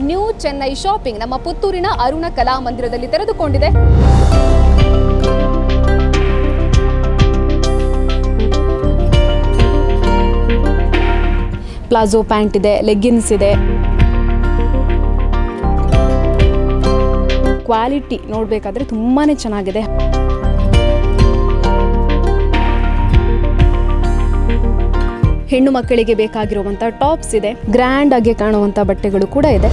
New Chennai shopping ನಮ್ಮ ಪುತ್ತೂರಿನ ಅರುಣ ಕಲಾ ಮಂದಿರದಲ್ಲಿ ತೆರೆದುಕೊಂಡಿದೆ. ಪ್ಲಾಜೋ ಪ್ಯಾಂಟ್ ಇದೆ, ಲೆಗ್ಗಿನ್ಸ್ ಇದೆ. ಕ್ವಾಲಿಟಿ ನೋಡಬೇಕಾದ್ರೆ ತುಂಬಾ ಚೆನ್ನಾಗಿದೆ. ಹೆಣ್ಣು ಮಕ್ಕಳಿಗೆ ಬೇಕಾಗಿರುವಂತಹ ಟಾಪ್ಸ್ ಇದೆ. ಗ್ರ್ಯಾಂಡ್ ಆಗಿ ಕಾಣುವಂತಹ ಬಟ್ಟೆಗಳು ಕೂಡ ಇದೆ.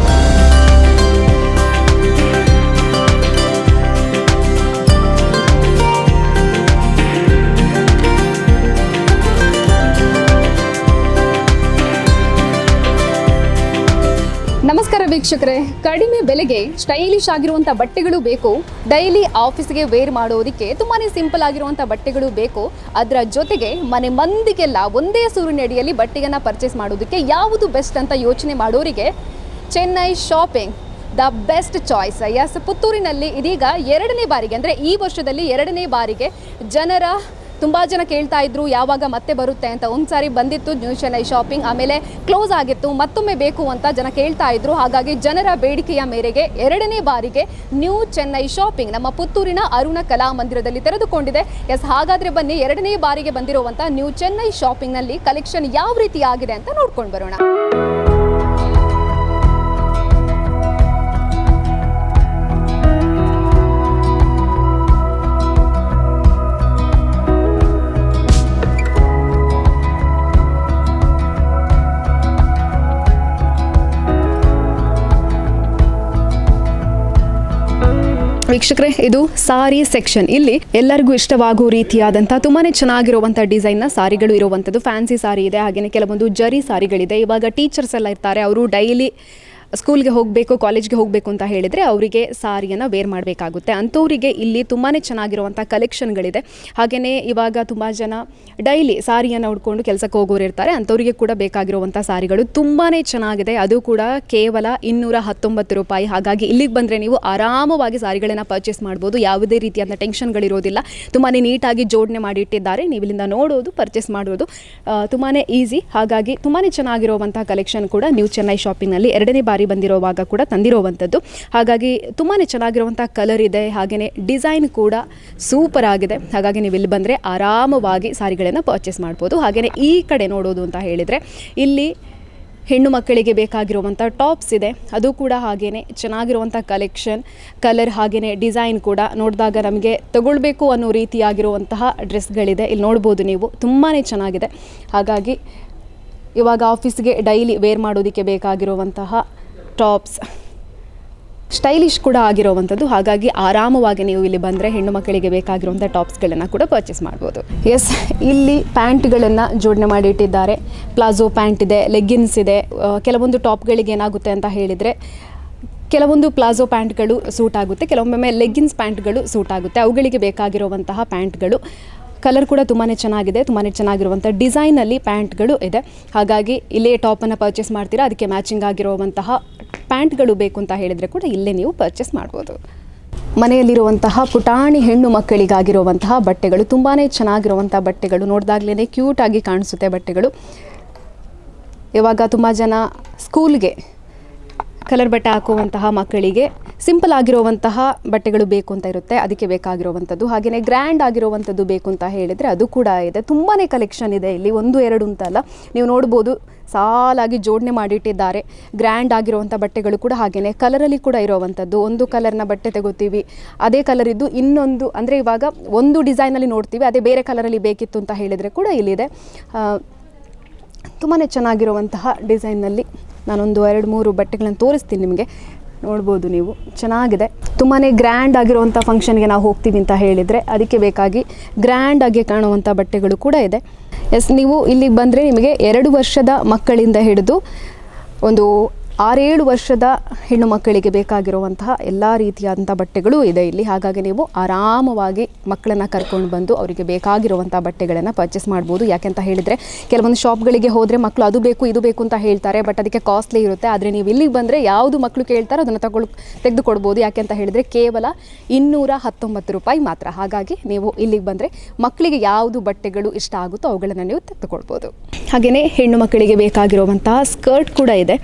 ವೀಕ್ಷಕರೇ, ಕಡಿಮೆ ಬೆಲೆಗೆ ಸ್ಟೈಲಿಶ್ ಆಗಿರುವಂಥ ಬಟ್ಟೆಗಳು ಬೇಕು. ಡೈಲಿ ಆಫೀಸ್ಗೆ ವೇರ್ ಮಾಡೋದಕ್ಕೆ ತುಂಬಾನೇ ಸಿಂಪಲ್ ಆಗಿರುವಂಥ ಬಟ್ಟೆಗಳು ಬೇಕು. ಅದರ ಜೊತೆಗೆ ಮನೆ ಮಂದಿಗೆಲ್ಲ ಒಂದೇ ಸೂರಿನಡಿಯಲ್ಲಿ ಬಟ್ಟೆಯನ್ನು ಪರ್ಚೇಸ್ ಮಾಡೋದಕ್ಕೆ ಯಾವುದು ಬೆಸ್ಟ್ ಅಂತ ಯೋಚನೆ ಮಾಡೋರಿಗೆ Chennai shopping the best choice is ಪುತ್ತೂರಿನಲ್ಲಿ ಇದೀಗ ಎರಡನೇ ಬಾರಿಗೆ, ಅಂದರೆ ಈ ವರ್ಷದಲ್ಲಿ ಎರಡನೇ ಬಾರಿಗೆ ಜನರ ತುಂಬ ಜನ ಕೇಳ್ತಾ ಇದ್ರು, ಯಾವಾಗ ಮತ್ತೆ ಬರುತ್ತೆ ಅಂತ. ಒಂದು ಸಾರಿ ಬಂದಿತ್ತು ನ್ಯೂ ಚೆನ್ನೈ ಶಾಪಿಂಗ್, ಆಮೇಲೆ ಕ್ಲೋಸ್ ಆಗಿತ್ತು, ಮತ್ತೊಮ್ಮೆ ಬೇಕು ಅಂತ ಜನ ಕೇಳ್ತಾ ಇದ್ರು. ಹಾಗಾಗಿ ಜನರ ಬೇಡಿಕೆಯ ಮೇರೆಗೆ ಎರಡನೇ ಬಾರಿಗೆ ನ್ಯೂ ಚೆನ್ನೈ ಶಾಪಿಂಗ್, ನಮ್ಮ ಪುತ್ತೂರಿನ ಅರುಣ ಕಲಾ ಮಂದಿರದಲ್ಲಿ ತೆರೆದುಕೊಂಡಿದೆ. ಎಸ್, ಹಾಗಾದ್ರೆ ಬನ್ನಿ, ಎರಡನೇ ಬಾರಿಗೆ ಬಂದಿರುವಂತಹ ನ್ಯೂ ಚೆನ್ನೈ ಶಾಪಿಂಗ್ನಲ್ಲಿ ಕಲೆಕ್ಷನ್ ಯಾವ ರೀತಿ ಆಗಿದೆ ಅಂತ ನೋಡ್ಕೊಂಡು ಬರೋಣ. ವೀಕ್ಷಕರೇ, ಇದು ಸಾರಿ ಸೆಕ್ಷನ್. ಇಲ್ಲಿ ಎಲ್ಲರಿಗೂ ಇಷ್ಟವಾಗುವ ರೀತಿಯಾದಂತಹ ತುಂಬಾನೇ ಡಿಸೈನ್ನ ಸಾರಿಗಳು ಇರುವಂತದ್ದು. ಫ್ಯಾನ್ಸಿ ಸಾರಿ ಇದೆ ಹಾಗೆಯೇ ಕೆಲವೊಂದು ಜರಿ ಸಾರಿಗಳಿದೆ. ಇವಾಗ ಟೀಚರ್ಸ್ ಎಲ್ಲ ಇರ್ತಾರೆ, ಅವರು ಡೈಲಿ ಸ್ಕೂಲ್ಗೆ ಹೋಗಬೇಕು, ಕಾಲೇಜ್ಗೆ ಹೋಗಬೇಕು ಅಂತ ಹೇಳಿದರೆ ಅವರಿಗೆ ಸಾರಿಯನ್ನು ವೇರ್ ಮಾಡಬೇಕಾಗುತ್ತೆ. ಅಂಥವರಿಗೆ ಇಲ್ಲಿ ತುಂಬಾ ಚೆನ್ನಾಗಿರುವಂಥ ಕಲೆಕ್ಷನ್ಗಳಿದೆ ಹಾಗೆಯೇ ಇವಾಗ ತುಂಬ ಜನ ಡೈಲಿ ಸಾರಿಯನ್ನು ಉಡ್ಕೊಂಡು ಕೆಲಸಕ್ಕೆ ಹೋಗೋರು ಇರ್ತಾರೆ. ಅಂಥವರಿಗೆ ಕೂಡ ಬೇಕಾಗಿರುವಂಥ ಸಾರಿಗಳು ತುಂಬಾ ಚೆನ್ನಾಗಿದೆ. ಅದು ಕೂಡ ಕೇವಲ ಇನ್ನೂರ ಹತ್ತೊಂಬತ್ತು ರೂಪಾಯಿ. ಹಾಗಾಗಿ ಇಲ್ಲಿಗೆ ಬಂದರೆ ನೀವು ಆರಾಮವಾಗಿ ಸಾರಿಗಳನ್ನು ಪರ್ಚೇಸ್ ಮಾಡ್ಬೋದು. ಯಾವುದೇ ರೀತಿಯಾದ ಟೆನ್ಷನ್ಗಳಿರೋದಿಲ್ಲ ತುಂಬಾ ನೀಟಾಗಿ ಜೋಡಣೆ ಮಾಡಿ ಇಟ್ಟಿದ್ದಾರೆ ನೀವು ಇಲ್ಲಿಂದ ನೋಡೋದು ಪರ್ಚೇಸ್ ಮಾಡೋದು ತುಂಬಾ ಈಸಿ ಹಾಗಾಗಿ ತುಂಬಾ ಚೆನ್ನಾಗಿರುವಂಥ ಕಲೆಕ್ಷನ್ ಕೂಡ ನ್ಯೂ ಚೆನ್ನೈ ಶಾಪಿಂಗ್ನಲ್ಲಿ ಎರಡನೇ ಬಾರಿ ಬಂದಿರೋವಾಗ ಕೂಡ ತಂದಿರುವಂಥದ್ದು. ಹಾಗಾಗಿ ತುಂಬಾ ಚೆನ್ನಾಗಿರುವಂಥ ಕಲರ್ ಇದೆ ಹಾಗೆಯೇ ಡಿಸೈನ್ ಕೂಡ ಸೂಪರ್ ಆಗಿದೆ. ಹಾಗಾಗಿ ನೀವು ಇಲ್ಲಿ ಬಂದರೆ ಆರಾಮವಾಗಿ ಸಾರಿಗಳನ್ನು ಪರ್ಚೇಸ್ ಮಾಡ್ಬೋದು. ಹಾಗೆಯೇ ಈ ಕಡೆ ನೋಡೋದು ಅಂತ ಹೇಳಿದರೆ, ಇಲ್ಲಿ ಹೆಣ್ಣು ಮಕ್ಕಳಿಗೆ ಬೇಕಾಗಿರುವಂಥ ಟಾಪ್ಸ್ ಇದೆ. ಅದು ಕೂಡ ಹಾಗೆಯೇ ಚೆನ್ನಾಗಿರುವಂಥ ಕಲೆಕ್ಷನ್ ಕಲರ್ ಹಾಗೆಯೇ ಡಿಸೈನ್ ಕೂಡ ನೋಡಿದಾಗ ನಮಗೆ ತಗೊಳ್ಬೇಕು ಅನ್ನೋ ರೀತಿಯಾಗಿರುವಂತಹ ಡ್ರೆಸ್ಗಳಿದೆ ಇಲ್ಲಿ ನೋಡ್ಬೋದು ನೀವು ತುಂಬಾ ಚೆನ್ನಾಗಿದೆ. ಹಾಗಾಗಿ ಇವಾಗ ಆಫೀಸ್ಗೆ ಡೈಲಿ ವೇರ್ ಮಾಡೋದಕ್ಕೆ ಬೇಕಾಗಿರುವಂತಹ ಟಾಪ್ಸ್. ಸ್ಟೈಲಿಶ್ ಕೂಡ ಆಗಿರುವಂಥದ್ದು. ಹಾಗಾಗಿ ಆರಾಮವಾಗಿ ನೀವು ಇಲ್ಲಿ ಬಂದರೆ ಹೆಣ್ಣು ಮಕ್ಕಳಿಗೆ ಬೇಕಾಗಿರುವಂಥ ಟಾಪ್ಸ್ಗಳನ್ನು ಕೂಡ ಪರ್ಚೇಸ್ ಮಾಡ್ಬೋದು. ಎಸ್ ಇಲ್ಲಿ ಪ್ಯಾಂಟ್ಗಳನ್ನು ಜೋಡಣೆ ಮಾಡಿ ಇಟ್ಟಿದ್ದಾರೆ. ಪ್ಲಾಜೋ ಪ್ಯಾಂಟ್ ಇದೆ, ಲೆಗ್ಗಿನ್ಸ್ ಇದೆ. ಕೆಲವೊಂದು ಟಾಪ್ಗಳಿಗೆ ಏನಾಗುತ್ತೆ ಅಂತ ಹೇಳಿದರೆ, ಕೆಲವೊಂದು ಪ್ಲಾಜೋ ಪ್ಯಾಂಟ್ಗಳು ಸೂಟ್ ಆಗುತ್ತೆ, ಕೆಲವೊಮ್ಮೆ ಲೆಗ್ಗಿನ್ಸ್ ಪ್ಯಾಂಟ್ಗಳು ಸೂಟ್ ಆಗುತ್ತೆ. ಅವುಗಳಿಗೆ ಬೇಕಾಗಿರುವಂತಹ ಪ್ಯಾಂಟ್ಗಳು ಕಲರ್ ಕೂಡ ತುಂಬಾ ಚೆನ್ನಾಗಿದೆ ತುಂಬಾ ಚೆನ್ನಾಗಿರುವಂಥ ಡಿಸೈನಲ್ಲಿ ಪ್ಯಾಂಟ್ಗಳು ಇದೆ. ಹಾಗಾಗಿ ಇಲ್ಲೇ ಟಾಪನ್ನು ಪರ್ಚೇಸ್ ಮಾಡ್ತೀರಾ, ಅದಕ್ಕೆ ಮ್ಯಾಚಿಂಗ್ ಆಗಿರುವಂತಹ ಪ್ಯಾಂಟ್ಗಳು ಬೇಕು ಅಂತ ಹೇಳಿದರೆ ಕೂಡ ಇಲ್ಲೇ ನೀವು ಪರ್ಚೇಸ್ ಮಾಡ್ಬೋದು. ಮನೆಯಲ್ಲಿರುವಂತಹ ಪುಟಾಣಿ ಹೆಣ್ಣು ಮಕ್ಕಳಿಗಾಗಿರುವಂತಹ ಬಟ್ಟೆಗಳು ತುಂಬಾ ಚೆನ್ನಾಗಿರುವಂಥ ಬಟ್ಟೆಗಳು ನೋಡಿದಾಗಲೇ ಕ್ಯೂಟಾಗಿ ಕಾಣಿಸುತ್ತೆ ಬಟ್ಟೆಗಳು. ಇವಾಗ ತುಂಬ ಜನ ಸ್ಕೂಲ್ಗೆ ಕಲರ್ ಬಟ್ಟೆ ಹಾಕುವಂತಹ ಮಕ್ಕಳಿಗೆ ಸಿಂಪಲ್ ಆಗಿರುವಂತಹ ಬಟ್ಟೆಗಳು ಬೇಕು ಅಂತ ಇರುತ್ತೆ. ಅದಕ್ಕೆ ಬೇಕಾಗಿರುವಂಥದ್ದು. ಹಾಗೆಯೇ ಗ್ರ್ಯಾಂಡ್ ಆಗಿರುವಂಥದ್ದು ಬೇಕು ಅಂತ ಹೇಳಿದರೆ ಅದು ಕೂಡ ಇದೆ. ತುಂಬಾ ಕಲೆಕ್ಷನ್ ಇದೆ ಇಲ್ಲಿ. ಒಂದು, ಎರಡು ಅಂತ ಅಲ್ಲ. ನೀವು ನೋಡ್ಬೋದು, ಸಾಲಾಗಿ ಜೋಡಣೆ ಮಾಡಿಟ್ಟಿದ್ದಾರೆ. ಗ್ರ್ಯಾಂಡ್ ಆಗಿರುವಂಥ ಬಟ್ಟೆಗಳು ಕೂಡ ಹಾಗೆಯೇ ಕಲರಲ್ಲಿ ಕೂಡ ಇರುವಂಥದ್ದು. ಒಂದು ಕಲರ್ನ ಬಟ್ಟೆ ತಗೋತೀವಿ, ಅದೇ ಕಲರಿದ್ದು ಇನ್ನೊಂದು, ಅಂದರೆ ಇವಾಗ ಒಂದು ಡಿಸೈನಲ್ಲಿ ನೋಡ್ತೀವಿ, ಅದೇ ಬೇರೆ ಕಲರಲ್ಲಿ ಬೇಕಿತ್ತು ಅಂತ ಹೇಳಿದರೆ ಕೂಡ ಇಲ್ಲಿದೆ. ತುಂಬಾ ಚೆನ್ನಾಗಿರುವಂತಹ ಡಿಸೈನ್ನಲ್ಲಿ ನಾನೊಂದು ಎರಡು ಮೂರು ಬಟ್ಟೆಗಳನ್ನು ತೋರಿಸ್ತೀನಿ ನಿಮಗೆ. ನೋಡ್ಬೋದು ನೀವು. ಚೆನ್ನಾಗಿದೆ. ತುಂಬಾ ಗ್ರ್ಯಾಂಡ್ ಆಗಿರುವಂಥ ಫಂಕ್ಷನ್ಗೆ ನಾವು ಹೋಗ್ತೀವಿ ಅಂತ ಹೇಳಿದರೆ ಅದಕ್ಕೆ ಬೇಕಾಗಿ ಗ್ರ್ಯಾಂಡ್ ಆಗಿ ಕಾಣುವಂಥ ಬಟ್ಟೆಗಳು ಕೂಡ ಇದೆ. ಎಸ್ ನೀವು ಇಲ್ಲಿಗೆ ಬಂದರೆ ನಿಮಗೆ ಎರಡು ವರ್ಷದ ಮಕ್ಕಳಿಂದ ಹಿಡಿದು ಒಂದು ಆರೇಳು ವರ್ಷದ ಹೆಣ್ಣು ಮಕ್ಕಳಿಗೆ ಬೇಕಾಗಿರುವಂತಹ ಎಲ್ಲ ರೀತಿಯಾದಂಥ ಬಟ್ಟೆಗಳು ಇದೆ ಇಲ್ಲಿ. ಹಾಗಾಗಿ ನೀವು ಆರಾಮವಾಗಿ ಮಕ್ಕಳನ್ನು ಕರ್ಕೊಂಡು ಬಂದು ಅವರಿಗೆ ಬೇಕಾಗಿರುವಂಥ ಬಟ್ಟೆಗಳನ್ನು ಪರ್ಚೇಸ್ ಮಾಡ್ಬೋದು. ಯಾಕೆಂತ ಹೇಳಿದರೆ, ಕೆಲವೊಂದು ಶಾಪ್ಗಳಿಗೆ ಹೋದರೆ ಮಕ್ಕಳು ಅದು ಬೇಕು, ಇದು ಬೇಕು ಅಂತ ಹೇಳ್ತಾರೆ ಬಟ್ ಅದಕ್ಕೆ ಕಾಸ್ಟ್ಲಿ ಇರುತ್ತೆ. ಆದರೆ ನೀವು ಇಲ್ಲಿಗೆ ಬಂದರೆ ಯಾವುದು ಮಕ್ಕಳು ಕೇಳ್ತಾರೋ ಅದನ್ನು ತಗೊಳ್, ತೆಗೆದುಕೊಡ್ಬೋದು. ಯಾಕೆ ಅಂತ ಹೇಳಿದರೆ ಕೇವಲ ಇನ್ನೂರ ಹತ್ತೊಂಬತ್ತು ರೂಪಾಯಿ ಮಾತ್ರ. ಹಾಗಾಗಿ ನೀವು ಇಲ್ಲಿಗೆ ಬಂದರೆ ಮಕ್ಕಳಿಗೆ ಯಾವುದು ಬಟ್ಟೆಗಳು ಇಷ್ಟ ಆಗುತ್ತೋ ಅವುಗಳನ್ನು ನೀವು ತೆಗೆದುಕೊಳ್ಬೋದು. ಹಾಗೆಯೇ ಹೆಣ್ಣು ಮಕ್ಕಳಿಗೆ ಬೇಕಾಗಿರುವಂತಹ ಸ್ಕರ್ಟ್ ಕೂಡ ಇದೆ.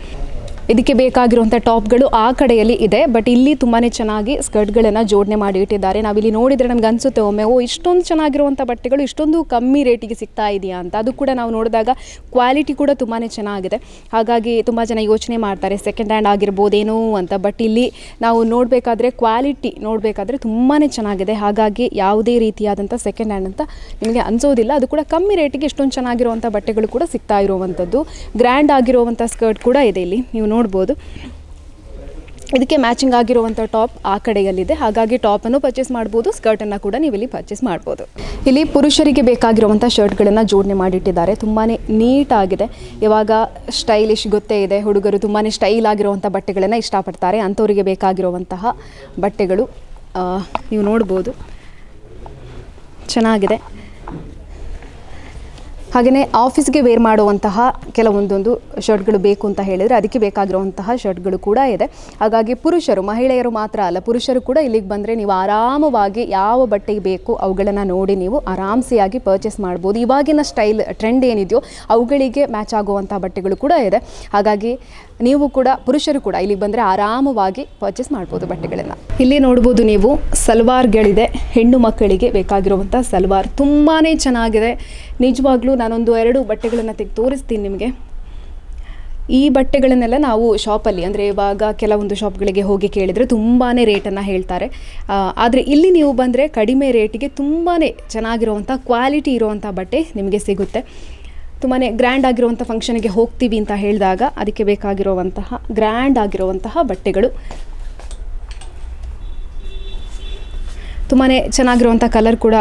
ಇದಕ್ಕೆ ಬೇಕಾಗಿರುವಂಥ ಟಾಪ್ಗಳು ಆ ಕಡೆಯಲ್ಲಿ ಇದೆ. ಬಟ್ ಇಲ್ಲಿ ತುಂಬಾ ಚೆನ್ನಾಗಿ ಸ್ಕರ್ಟ್ಗಳನ್ನು ಜೋಡಣೆ ಮಾಡಿ ಇಟ್ಟಿದ್ದಾರೆ. ನಾವಿಲ್ಲಿ ನೋಡಿದರೆ ನಮ್ಗೆ ಅನಿಸುತ್ತೆ ಒಮ್ಮೆ ಓ, ಇಷ್ಟೊಂದು ಚೆನ್ನಾಗಿರುವಂಥ ಬಟ್ಟೆಗಳು ಇಷ್ಟೊಂದು ಕಮ್ಮಿ ರೇಟಿಗೆ ಸಿಗ್ತಾ ಇದೆಯಾ? ಅಂತ. ಅದು ಕೂಡ ನಾವು ನೋಡಿದಾಗ ಕ್ವಾಲಿಟಿ ಕೂಡ ತುಂಬಾ ಚೆನ್ನಾಗಿದೆ. ಹಾಗಾಗಿ ತುಂಬ ಜನ ಯೋಚನೆ ಮಾಡ್ತಾರೆ, ಸೆಕೆಂಡ್ ಹ್ಯಾಂಡ್ ಆಗಿರ್ಬೋದೇನೋ? ಅಂತ. ಬಟ್ ಇಲ್ಲಿ ನಾವು ನೋಡಬೇಕಾದ್ರೆ ಕ್ವಾಲಿಟಿ ನೋಡಬೇಕಾದ್ರೆ ತುಂಬಾ ಚೆನ್ನಾಗಿದೆ. ಹಾಗಾಗಿ ಯಾವುದೇ ರೀತಿಯಾದಂಥ ಸೆಕೆಂಡ್ ಹ್ಯಾಂಡ್ ಅಂತ ನಿಮಗೆ ಅನಿಸೋದಿಲ್ಲ. ಅದು ಕೂಡ ಕಮ್ಮಿ ರೇಟಿಗೆ ಇಷ್ಟೊಂದು ಚೆನ್ನಾಗಿರುವಂಥ ಬಟ್ಟೆಗಳು ಕೂಡ ಸಿಗ್ತಾ ಇರುವಂಥದ್ದು ಗ್ರ್ಯಾಂಡ್ ಆಗಿರುವಂಥ ಸ್ಕರ್ಟ್ ಕೂಡ ಇದೆ ಇಲ್ಲಿ. ನೀವು ನೋಡ್ಬೋದು. ಇದಕ್ಕೆ ಮ್ಯಾಚಿಂಗ್ ಆಗಿರುವಂಥ ಟಾಪ್ ಆ ಕಡೆಯಲ್ಲಿದೆ. ಹಾಗಾಗಿ ಟಾಪನ್ನು ಪರ್ಚೇಸ್ ಮಾಡ್ಬೋದು ಸ್ಕರ್ಟನ್ನು ಕೂಡ ನೀವು ಇಲ್ಲಿ ಪರ್ಚೇಸ್ ಮಾಡ್ಬೋದು. ಇಲ್ಲಿ ಪುರುಷರಿಗೆ ಬೇಕಾಗಿರುವಂಥ ಶರ್ಟ್ಗಳನ್ನು ಜೋಡಣೆ ಮಾಡಿಟ್ಟಿದ್ದಾರೆ. ತುಂಬಾ ನೀಟಾಗಿದೆ ಇವಾಗ ಸ್ಟೈಲಿಶ್ ಗೊತ್ತೇ ಇದೆ. ಹುಡುಗರು ತುಂಬಾ ಸ್ಟೈಲ್ ಆಗಿರುವಂಥ ಬಟ್ಟೆಗಳನ್ನು ಇಷ್ಟಪಡ್ತಾರೆ. ಅಂಥವರಿಗೆ ಬೇಕಾಗಿರುವಂತಹ ಬಟ್ಟೆಗಳು ನೀವು ನೋಡ್ಬೋದು. ಚೆನ್ನಾಗಿದೆ. ಹಾಗೆಯೇ ಆಫೀಸ್ಗೆ ವೇರ್ ಮಾಡುವಂತಹ ಕೆಲವೊಂದೊಂದು ಶರ್ಟ್ಗಳು ಬೇಕು ಅಂತ ಹೇಳಿದರೆ ಅದಕ್ಕೆ ಬೇಕಾಗಿರುವಂತಹ ಶರ್ಟ್ಗಳು ಕೂಡ ಇದೆ. ಹಾಗಾಗಿ ಪುರುಷರು, ಮಹಿಳೆಯರು ಮಾತ್ರ ಅಲ್ಲ, ಪುರುಷರು ಕೂಡ ಇಲ್ಲಿಗೆ ಬಂದರೆ ನೀವು ಆರಾಮವಾಗಿ ಯಾವ ಬಟ್ಟೆಗೆ ಬೇಕು ಅವುಗಳನ್ನು ನೋಡಿ ನೀವು ಆರಾಮ್ಸೆಯಾಗಿ ಪರ್ಚೇಸ್ ಮಾಡ್ಬೋದು. ಇವಾಗಿನ ಸ್ಟೈಲ್ ಟ್ರೆಂಡ್ ಏನಿದೆಯೋ ಅವುಗಳಿಗೆ ಮ್ಯಾಚ್ ಆಗುವಂಥ ಬಟ್ಟೆಗಳು ಕೂಡ ಇದೆ. ಹಾಗಾಗಿ ನೀವು ಕೂಡ, ಪುರುಷರು ಕೂಡ ಇಲ್ಲಿಗೆ ಬಂದರೆ ಆರಾಮವಾಗಿ ಪರ್ಚೇಸ್ ಮಾಡ್ಬೋದು ಬಟ್ಟೆಗಳನ್ನು. ಇಲ್ಲಿ ನೋಡ್ಬೋದು ನೀವು ಸಲ್ವಾರ್ಗಳಿದೆ. ಹೆಣ್ಣು ಮಕ್ಕಳಿಗೆ ಬೇಕಾಗಿರುವಂಥ ಸಲ್ವಾರ್ ತುಂಬಾ ಚೆನ್ನಾಗಿದೆ. ನಿಜವಾಗ್ಲೂ ನಾನೊಂದು ಎರಡು ಬಟ್ಟೆಗಳನ್ನು ತೆಗೆದು ತೋರಿಸ್ತೀನಿ ನಿಮಗೆ. ಈ ಬಟ್ಟೆಗಳನ್ನೆಲ್ಲ ನಾವು ಶಾಪಲ್ಲಿ ಅಂದರೆ ಇವಾಗ ಕೆಲವೊಂದು ಶಾಪ್ಗಳಿಗೆ ಹೋಗಿ ಕೇಳಿದರೆ ತುಂಬಾ ರೇಟನ್ನು ಹೇಳ್ತಾರೆ. ಆದರೆ ಇಲ್ಲಿ ನೀವು ಬಂದರೆ ಕಡಿಮೆ ರೇಟಿಗೆ ತುಂಬಾ ಚೆನ್ನಾಗಿರುವಂಥ ಕ್ವಾಲಿಟಿ ಇರುವಂಥ ಬಟ್ಟೆ ನಿಮಗೆ ಸಿಗುತ್ತೆ. ತುಂಬಾ ಗ್ರ್ಯಾಂಡ್ ಆಗಿರುವಂಥ ಫಂಕ್ಷನ್ಗೆ ಹೋಗ್ತೀವಿ ಅಂತ ಹೇಳಿದಾಗ ಅದಕ್ಕೆ ಬೇಕಾಗಿರುವಂತಹ ಗ್ರ್ಯಾಂಡ್ ಆಗಿರುವಂತಹ ಬಟ್ಟೆಗಳು. ತುಂಬಾ ಚೆನ್ನಾಗಿರುವಂಥ ಕಲರ್ ಕೂಡ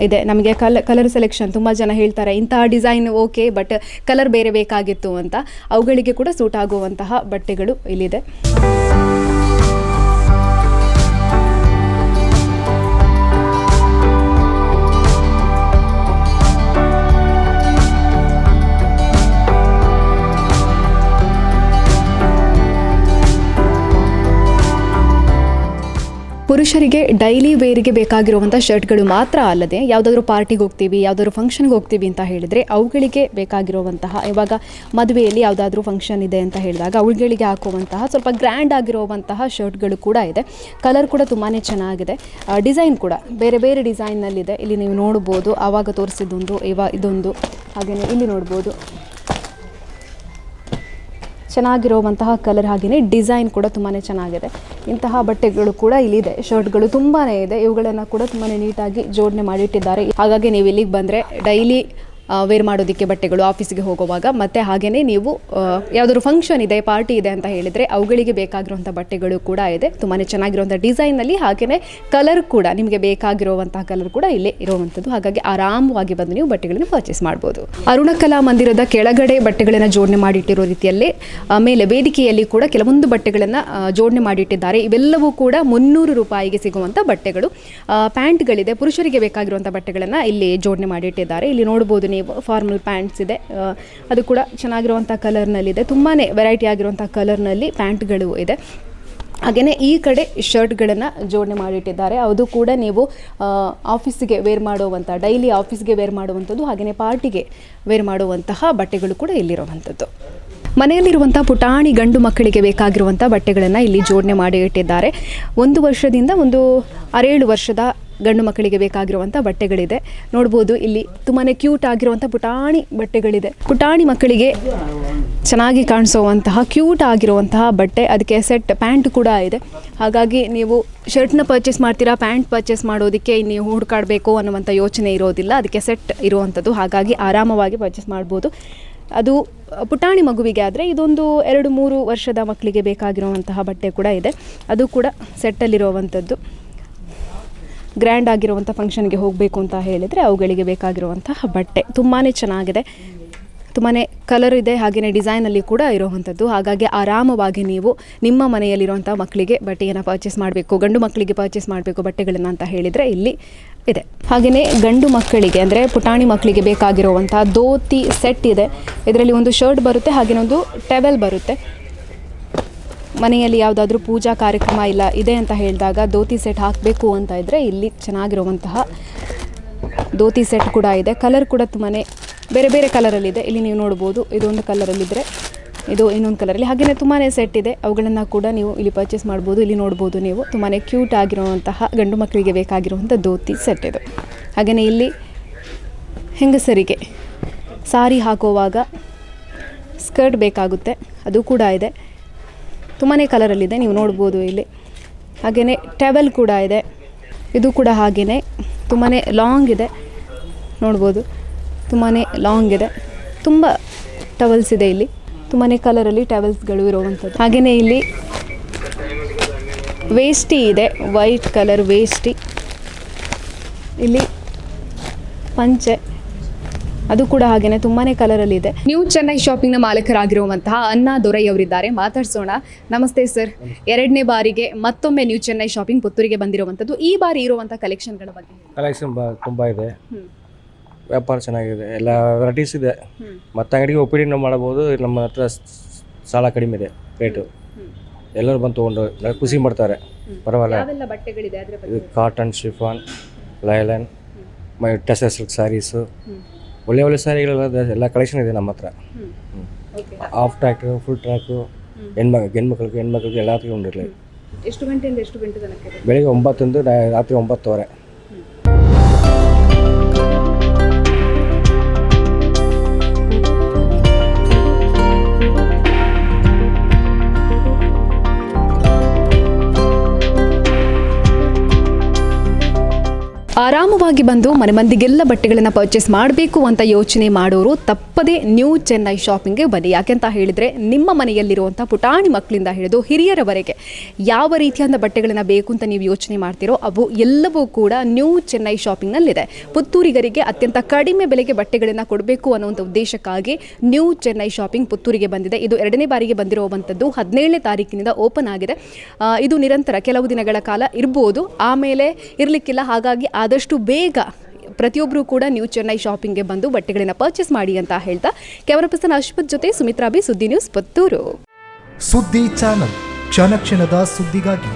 ಇದೆ. ನಮಗೆ ಕಲ ಕಲರ್ ಸೆಲೆಕ್ಷನ್ ತುಂಬ ಜನ ಹೇಳ್ತಾರೆ ಇಂತಹ ಡಿಸೈನ್ ಓಕೆ ಬಟ್ ಕಲರ್ ಬೇರೆ ಬೇಕಾಗಿತ್ತು ಅಂತ. ಅವುಗಳಿಗೆ ಕೂಡ ಸೂಟ್ ಆಗುವಂತಹ ಬಟ್ಟೆಗಳು ಇಲ್ಲಿದೆ. ಪುರುಷರಿಗೆ ಡೈಲಿ ವೇರಿಗೆ ಬೇಕಾಗಿರುವಂಥ ಶರ್ಟ್ಗಳು ಮಾತ್ರ ಅಲ್ಲದೆ ಯಾವುದಾದ್ರೂ ಪಾರ್ಟಿಗೆ ಹೋಗ್ತೀವಿ, ಯಾವುದಾದ್ರೂ ಫಂಕ್ಷನ್ಗೆ ಹೋಗ್ತೀವಿ ಅಂತ ಹೇಳಿದರೆ ಅವುಗಳಿಗೆ ಬೇಕಾಗಿರುವಂತಹ ಇವಾಗ ಮದುವೆಯಲ್ಲಿ ಯಾವುದಾದ್ರೂ ಫಂಕ್ಷನ್ ಇದೆ ಅಂತ ಹೇಳಿದಾಗ ಅವುಗಳಿಗೆ ಹಾಕುವಂತಹ ಸ್ವಲ್ಪ ಗ್ರ್ಯಾಂಡ್ ಆಗಿರುವಂತಹ ಶರ್ಟ್ಗಳು ಕೂಡ ಇದೆ. ಕಲರ್ ಕೂಡ ತುಂಬಾ ಚೆನ್ನಾಗಿದೆ. ಡಿಸೈನ್ ಕೂಡ ಬೇರೆ ಬೇರೆ ಡಿಸೈನ್ನಲ್ಲಿದೆ ಇಲ್ಲಿ ನೀವು ನೋಡ್ಬೋದು ಆವಾಗ ತೋರಿಸಿದ್ದೊಂದು, ಇವ ಇದೊಂದು ಹಾಗೆಯೇ ಇಲ್ಲಿ ನೋಡ್ಬೋದು. ಚೆನ್ನಾಗಿರುವಂತಹ ಕಲರ್ ಹಾಗೆಯೇ ಡಿಸೈನ್ ಕೂಡ ತುಂಬಾ ಚೆನ್ನಾಗಿದೆ. ಇಂತಹ ಬಟ್ಟೆಗಳು ಕೂಡ ಇಲ್ಲಿದೆ. ಶರ್ಟ್ಗಳು ತುಂಬಾ ಇದೆ. ಇವುಗಳನ್ನು ಕೂಡ ತುಂಬಾ ನೀಟಾಗಿ ಜೋಡಣೆ ಮಾಡಿಟ್ಟಿದ್ದಾರೆ. ಹಾಗಾಗಿ ನೀವು ಇಲ್ಲಿಗೆ ಬಂದರೆ ಡೈಲಿ ವೇರ್ ಮಾಡೋದಕ್ಕೆ ಬಟ್ಟೆಗಳು ಆಫೀಸ್ಗೆ ಹೋಗುವಾಗ, ಮತ್ತೆ ಹಾಗೆಯೇ ನೀವು ಯಾವ್ದಾದ್ರು ಫಂಕ್ಷನ್ ಇದೆ ಪಾರ್ಟಿ ಇದೆ ಅಂತ ಹೇಳಿದರೆ ಅವುಗಳಿಗೆ ಬೇಕಾಗಿರುವಂಥ ಬಟ್ಟೆಗಳು ಕೂಡ ಇದೆ. ತುಂಬಾ ಚೆನ್ನಾಗಿರುವಂಥ ಡಿಸೈನಲ್ಲಿ ಹಾಗೆಯೇ ಕಲರ್ ಕೂಡ ನಿಮಗೆ ಬೇಕಾಗಿರುವಂತಹ ಕಲರ್ ಕೂಡ ಇಲ್ಲೇ ಇರುವಂಥದ್ದು. ಹಾಗಾಗಿ ಆರಾಮವಾಗಿ ಬಂದು ನೀವು ಬಟ್ಟೆಗಳನ್ನು ಪರ್ಚೇಸ್ ಮಾಡ್ಬೋದು. ಅರುಣ ಕಲಾ ಮಂದಿರದ ಕೆಳಗಡೆ ಬಟ್ಟೆಗಳನ್ನು ಜೋಡಣೆ ಮಾಡಿಟ್ಟಿರೋ ರೀತಿಯಲ್ಲಿ ಆಮೇಲೆ ಮೇಲೆ ವೇದಿಕೆಯಲ್ಲಿ ಕೂಡ ಕೆಲವೊಂದು ಬಟ್ಟೆಗಳನ್ನು ಜೋಡಣೆ ಮಾಡಿಟ್ಟಿದ್ದಾರೆ. ಇವೆಲ್ಲವೂ ಕೂಡ ಮುನ್ನೂರು ರೂಪಾಯಿಗೆ ಸಿಗುವಂಥ ಬಟ್ಟೆಗಳು. ಪ್ಯಾಂಟ್ಗಳಿದೆ, ಪುರುಷರಿಗೆ ಬೇಕಾಗಿರುವಂಥ ಬಟ್ಟೆಗಳನ್ನು ಇಲ್ಲಿ ಜೋಡಣೆ ಮಾಡಿಟ್ಟಿದ್ದಾರೆ. ಇಲ್ಲಿ ನೋಡ್ಬೋದು ನೀವು ಫಾರ್ಮಲ್ ಪ್ಯಾಂಟ್ಸ್ ಇದೆ. ಅದು ಕೂಡ ಚೆನ್ನಾಗಿರುವಂಥ ಕಲರ್ನಲ್ಲಿದೆ ತುಂಬಾ ವೆರೈಟಿ ಆಗಿರುವಂಥ ಕಲರ್ನಲ್ಲಿ ಪ್ಯಾಂಟ್ಗಳು ಇದೆ. ಹಾಗೆಯೇ ಈ ಕಡೆ ಶರ್ಟ್ಗಳನ್ನು ಜೋಡಣೆ ಮಾಡಿಟ್ಟಿದ್ದಾರೆ. ಅದು ಕೂಡ ನೀವು ಆಫೀಸಿಗೆ ವೇರ್ ಮಾಡುವಂಥ ಡೈಲಿ ಆಫೀಸ್ಗೆ ವೇರ್ ಮಾಡುವಂಥದ್ದು ಹಾಗೆಯೇ ಪಾರ್ಟಿಗೆ ವೇರ್ ಮಾಡುವಂತಹ ಬಟ್ಟೆಗಳು ಕೂಡ ಇಲ್ಲಿರುವಂಥದ್ದು. ಮನೆಯಲ್ಲಿರುವಂಥ ಪುಟಾಣಿ ಗಂಡು ಮಕ್ಕಳಿಗೆ ಬೇಕಾಗಿರುವಂಥ ಬಟ್ಟೆಗಳನ್ನು ಇಲ್ಲಿ ಜೋಡಣೆ ಮಾಡಿ ಇಟ್ಟಿದ್ದಾರೆ ಒಂದು ವರ್ಷದಿಂದ ಒಂದು ಆರೇಳು ವರ್ಷದ ಗಂಡು ಮಕ್ಕಳಿಗೆ ಬೇಕಾಗಿರುವಂಥ ಬಟ್ಟೆಗಳಿದೆ. ನೋಡ್ಬೋದು ಇಲ್ಲಿ ತುಂಬಾ ಕ್ಯೂಟ್ ಆಗಿರುವಂಥ ಪುಟಾಣಿ ಬಟ್ಟೆಗಳಿದೆ. ಪುಟಾಣಿ ಮಕ್ಕಳಿಗೆ ಚೆನ್ನಾಗಿ ಕಾಣಿಸುವಂತಹ ಕ್ಯೂಟ್ ಆಗಿರುವಂತಹ ಬಟ್ಟೆ, ಅದಕ್ಕೆ ಸೆಟ್ ಪ್ಯಾಂಟ್ ಕೂಡ ಇದೆ. ಹಾಗಾಗಿ ನೀವು ಶರ್ಟ್ನ ಪರ್ಚೇಸ್ ಮಾಡ್ತೀರಾ ಪ್ಯಾಂಟ್ ಪರ್ಚೇಸ್ ಮಾಡೋದಕ್ಕೆ ನೀವು ಹುಡುಕಾಡಬೇಕು ಅನ್ನುವಂಥ ಯೋಚನೆ ಇರೋದಿಲ್ಲ. ಅದಕ್ಕೆ ಸೆಟ್ ಇರುವಂಥದ್ದು ಹಾಗಾಗಿ ಆರಾಮವಾಗಿ ಪರ್ಚೇಸ್ ಮಾಡ್ಬೋದು. ಅದು ಪುಟಾಣಿ ಮಗುವಿಗೆ ಆದರೆ ಇದೊಂದು ಎರಡು ಮೂರು ವರ್ಷದ ಮಕ್ಕಳಿಗೆ ಬೇಕಾಗಿರುವಂತಹ ಬಟ್ಟೆ ಕೂಡ ಇದೆ. ಅದು ಕೂಡ ಸೆಟ್ಟಲ್ಲಿರುವಂಥದ್ದು ಗ್ರ್ಯಾಂಡ್ ಆಗಿರುವಂಥ ಫಂಕ್ಷನ್ಗೆ ಹೋಗಬೇಕು ಅಂತ ಹೇಳಿದರೆ ಅವುಗಳಿಗೆ ಬೇಕಾಗಿರುವಂತಹ ಬಟ್ಟೆ. ತುಂಬಾ ಚೆನ್ನಾಗಿದೆ. ತುಂಬಾ ಕಲರ್ ಇದೆ ಹಾಗೆಯೇ ಡಿಸೈನಲ್ಲಿ ಕೂಡ ಇರುವಂಥದ್ದು. ಹಾಗಾಗಿ ಆರಾಮವಾಗಿ ನೀವು ನಿಮ್ಮ ಮನೆಯಲ್ಲಿರುವಂಥ ಮಕ್ಕಳಿಗೆ ಬಟ್ಟೆಯನ್ನು ಪರ್ಚೇಸ್ ಮಾಡಬೇಕು, ಗಂಡು ಮಕ್ಕಳಿಗೆ ಪರ್ಚೇಸ್ ಮಾಡಬೇಕು, ಬಟ್ಟೆಗಳನ್ನು ಅಂತ ಹೇಳಿದರೆ ಇಲ್ಲಿ ಇದೆ. ಹಾಗೆಯೇ ಗಂಡು ಮಕ್ಕಳಿಗೆ ಅಂದರೆ ಪುಟಾಣಿ ಮಕ್ಕಳಿಗೆ ಬೇಕಾಗಿರುವಂಥ ಧೋತಿ ಸೆಟ್ ಇದೆ. ಇದರಲ್ಲಿ ಒಂದು ಶರ್ಟ್ ಬರುತ್ತೆ ಹಾಗೆಯೇ ಒಂದು ಟೆವೆಲ್ ಬರುತ್ತೆ. ಮನೆಯಲ್ಲಿ ಯಾವುದಾದ್ರೂ ಪೂಜಾ ಕಾರ್ಯಕ್ರಮ ಇಲ್ಲ, ಇದೆ ಅಂತ ಹೇಳಿದಾಗ ಧೋತಿ ಸೆಟ್ ಹಾಕಬೇಕು ಅಂತ ಇದ್ದರೆ ಇಲ್ಲಿ ಚೆನ್ನಾಗಿರುವಂತಹ ಧೋತಿ ಸೆಟ್ ಕೂಡ ಇದೆ. ಕಲರ್ ಕೂಡ ತುಂಬಾ ಬೇರೆ ಬೇರೆ ಕಲರಲ್ಲಿದೆ ಇಲ್ಲಿ ನೀವು ನೋಡ್ಬೋದು, ಇದೊಂದು ಕಲರಲ್ಲಿದ್ದರೆ ಇದು ಇನ್ನೊಂದು ಕಲರಲ್ಲಿ ಹಾಗೆಯೇ ತುಂಬಾ ಸೆಟ್ ಇದೆ. ಅವುಗಳನ್ನು ಕೂಡ ನೀವು ಇಲ್ಲಿ ಪರ್ಚೇಸ್ ಮಾಡ್ಬೋದು, ಇಲ್ಲಿ ನೋಡ್ಬೋದು ನೀವು. ತುಂಬಾ ಕ್ಯೂಟ್ ಆಗಿರುವಂತಹ ಗಂಡು ಮಕ್ಕಳಿಗೆ ಬೇಕಾಗಿರುವಂಥ ಧೋತಿ ಸೆಟ್ ಇದು. ಹಾಗೆಯೇ ಇಲ್ಲಿ ಹೆಂಗಸರಿಗೆ ಸಾರಿ ಹಾಕುವಾಗ ಸ್ಕರ್ಟ್ ಬೇಕಾಗುತ್ತೆ. ಅದು ಕೂಡ ಇದೆ. ತುಂಬಾ ಕಲರಲ್ಲಿದೆ, ನೀವು ನೋಡ್ಬೋದು ಇಲ್ಲಿ. ಹಾಗೆಯೇ ಟೆವೆಲ್ ಕೂಡ ಇದೆ. ಇದು ಕೂಡ ಹಾಗೆಯೇ ತುಂಬಾ ಲಾಂಗ್ ಇದೆ. ನೋಡ್ಬೋದು ತುಂಬಾ ಲಾಂಗ್ ಇದೆ. ತುಂಬ ಟವಲ್ಸ್ ಇದೆ ಇಲ್ಲಿ. ತುಂಬಾ ಕಲರಲ್ಲಿ ಟವಲ್ಸ್ಗಳು ಇರುವಂಥದ್ದು. ಹಾಗೆಯೇ ಇಲ್ಲಿ ವೇಸ್ಟಿ ಇದೆ, ವೈಟ್ ಕಲರ್ ವೇಸ್ಟಿ ಇಲ್ಲಿ ಪಂಚೆ. ಅದು ಕೂಡ ಹಾಗೇನೆ ತುಂಬಾನೇ ಕಲರಲ್ಲಿ ಇದೆ ನ್ಯೂ ಚೆನ್ನೈ ಶಾಪಿಂಗ್ನ ಮಾಲೀಕರಾಗಿರುವಂತಹ ಅಣ್ಣಾ ದೊರೈ ಅವರಿದ್ದಾರೆ. ಮಾತಾಡ್ಸೋಣ. ನಮಸ್ತೆ ಸರ್. ಎರಡನೇ ಬಾರಿಗೆ ಮತ್ತೊಮ್ಮೆ ನ್ಯೂ ಚೆನ್ನೈ ಶಾಪಿಂಗ್ ಪುತ್ತೂರಿಗೆ ಬಂದಿರುವಂತದ್ದು ಈ ಬಾರಿ ಇರುವಂತಹ ಕಲೆಕ್ಷನ್ಗಳ ಬಗ್ಗೆ ಕಲೆಕ್ಷನ್ ತುಂಬಾ ತುಂಬ ಇದೆ. ವ್ಯಾಪಾರ ಚೆನ್ನಾಗಿದೆ. ಎಲ್ಲ ವೆರೈಟೀಸ್ ಇದೆ. ಮತ್ತೆ ಅಂಗಡಿಗೆ ಒ ಪಿ ಡಿನ ಮಾಡಬಹುದು. ನಮ್ಮ ಹತ್ರ ಸ್- ಸಾಲ ಕಡಿಮೆ ಇದೆ ರೇಟು ಎಲ್ಲರೂ ಬಂದು ತೊಗೊಂಡು ಖುಷಿ ಮಾಡ್ತಾರೆ ಪರವಾಗಿಲ್ಲ. ಬಟ್ಟೆಗಳಿದೆ ಇದು ಕಾಟನ್ ಶಿಫಾನ್ ಲೈಲನ್ ಮೈ ಟೆಸರ್ ಸಿಲ್ಕ್ ಸ್ಯಾರೀಸು ಒಳ್ಳೆ ಒಳ್ಳೆ ಸ್ಯಾರಿಗಳೆಲ್ಲ ಇದೆ, ಎಲ್ಲ ಕಲೆಕ್ಷನ್ ಇದೆ ನಮ್ಮ ಹತ್ರ. Okay half track full track ಹೆಣ್ಮಕ್ ಹೆಣ್ಮಕ್ಳಿಗೆ ಹೆಣ್ಮಕ್ಳಿಗೆ ಎಲ್ಲದಕ್ಕೂ ಉಂಡಿರಲಿ. ಎಷ್ಟು ಗಂಟೆಯಿಂದ ಎಷ್ಟು ಗಂಟೆ ತನಕ? ಬೆಳಿಗ್ಗೆ ಒಂಬತ್ತರಿಂದ ರಾ- ರಾತ್ರಿ ಒಂಬತ್ತುವರೆ. ಆರಾಮವಾಗಿ ಬಂದು ಮನೆ ಮಂದಿಗೆಲ್ಲ ಬಟ್ಟೆಗಳನ್ನು ಪರ್ಚೇಸ್ ಮಾಡಬೇಕು ಅಂತ ಯೋಚನೆ ಮಾಡೋರು ತಪ್ಪದೇ ನ್ಯೂ ಚೆನ್ನೈ ಶಾಪಿಂಗ್ಗೆ ಬನ್ನಿ. ಯಾಕೆಂತ ಹೇಳಿದರೆ ನಿಮ್ಮ ಮನೆಯಲ್ಲಿರುವಂಥ ಪುಟಾಣಿ ಮಕ್ಕಳಿಂದ ಹಿಡಿದು ಹಿರಿಯರವರೆಗೆ ಯಾವ ರೀತಿಯಾದ ಬಟ್ಟೆಗಳನ್ನು ಬೇಕು ಅಂತ ನೀವು ಯೋಚನೆ ಮಾಡ್ತೀರೋ ಅವು ಎಲ್ಲವೂ ಕೂಡ ನ್ಯೂ ಚೆನ್ನೈ ಶಾಪಿಂಗ್ನಲ್ಲಿದೆ ಪುತ್ತೂರಿಗರಿಗೆ ಅತ್ಯಂತ ಕಡಿಮೆ ಬೆಲೆಗೆ ಬಟ್ಟೆಗಳನ್ನು ಕೊಡಬೇಕು ಅನ್ನುವಂಥ ಉದ್ದೇಶಕ್ಕಾಗಿ ನ್ಯೂ ಚೆನ್ನೈ ಶಾಪಿಂಗ್ ಪುತ್ತೂರಿಗೆ ಬಂದಿದೆ. ಇದು ಎರಡನೇ ಬಾರಿಗೆ ಬಂದಿರುವಂಥದ್ದು ಹದಿನೇಳನೇ ತಾರೀಕಿನಿಂದ ಓಪನ್ ಆಗಿದೆ. ಇದು ನಿರಂತರ ಕೆಲವು ದಿನಗಳ ಕಾಲ ಇರ್ಬೋದು. ಆಮೇಲೆ ಇರಲಿಕ್ಕಿಲ್ಲ. ಹಾಗಾಗಿ ಆದಷ್ಟು ಬೇಗ ಪ್ರತಿಯೊಬ್ಬರು ಕೂಡ ನ್ಯೂ ಚೆನ್ನೈ ಶಾಪಿಂಗ್ಗೆ ಬಂದು ಬಟ್ಟೆಗಳನ್ನು ಪರ್ಚೇಸ್ ಮಾಡಿ ಅಂತ ಹೇಳ್ತಾ ಕ್ಯಾಮರಾ ಪರ್ಸನ್ ಅಶ್ವಥ್ ಜೊತೆ Sumitra B Suddi news Puttur. Suddi channel ಕ್ಷಣ ಕ್ಷಣದ ಸುದ್ದಿಗಾಗಿ